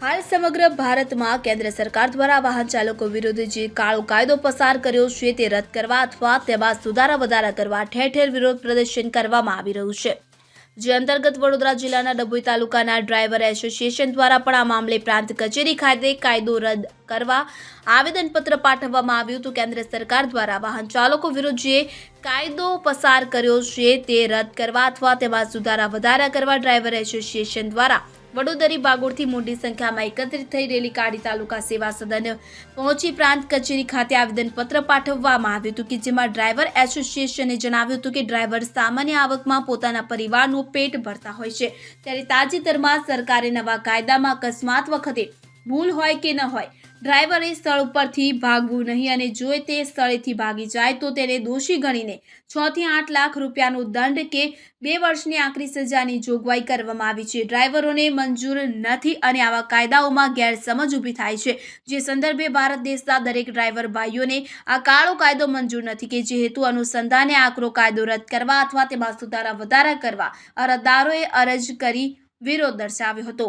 હાલ સમગ્ર ભારતમાં કેન્દ્ર સરકાર દ્વારા વાહન ચાલકો વિરુદ્ધ જે કાળો કાયદો પસાર કર્યો છે તે રદ કરવા અથવા તેમાં સુધારા વધારા કરવા ઠેર ઠેર વિરોધ પ્રદર્શન કરવામાં આવી રહ્યું છે. જે અંતર્ગત વડોદરા જિલ્લાના ડભોઈ તાલુકાના ડ્રાઈવર એસોસિએશન દ્વારા પણ આ મામલે પ્રાંત કચેરી ખાતે કાયદો રદ કરવા આવેદનપત્ર પાઠવવામાં આવ્યું હતું. કેન્દ્ર સરકાર દ્વારા વાહન ચાલકો વિરુદ્ધ જે કાયદો પસાર કર્યો છે તે રદ કરવા અથવા તેમાં સુધારા વધારા કરવા ડ્રાઈવર એસોસિએશન દ્વારા વડોદરી બાગોળથી મોટી સંખ્યામાં એકત્રિત થઈ રેલી કાઢી તાલુકા સેવા સદન પહોંચી પ્રાંત કચેરી ખાતે આવેદનપત્ર પાઠવવામાં આવ્યું હતું કે જેમાં ડ્રાઈવર એસોસિએશને જણાવ્યું હતું કે ડ્રાઈવર સામાન્ય આવકમાં પોતાના પરિવારનું પેટ ભરતા હોય છે. ત્યારે તાજેતરમાં સરકારે નવા કાયદામાં અકસ્માત વખતે ભૂલ હોય કે ન હોય, ડ્રાઈવરે સ્થળ ઉપરથી ભાગવું નહીં અને જો તે સ્થળેથી ભાગી જાય તો તેને દોષી ગણીને છ થી આઠ લાખ રૂપિયાનો દંડ કે બે વર્ષની આકરી સજાની જોગવાઈ કરવામાં આવી છે. ડ્રાઈવરોને મંજૂર નથી અને આવા કાયદાઓમાં ગેરસમજ ઊભી થાય છે. જે સંદર્ભે ભારત દેશના દરેક ડ્રાઈવર ભાઈઓને આ કાળો કાયદો મંજૂર નથી કે જે હેતુ અનુસંધાને આકરો કાયદો રદ કરવા અથવા તેમાં સુધારા વધારા કરવા અરજદારોએ અરજ કરી વિરોધ દર્શાવ્યો હતો.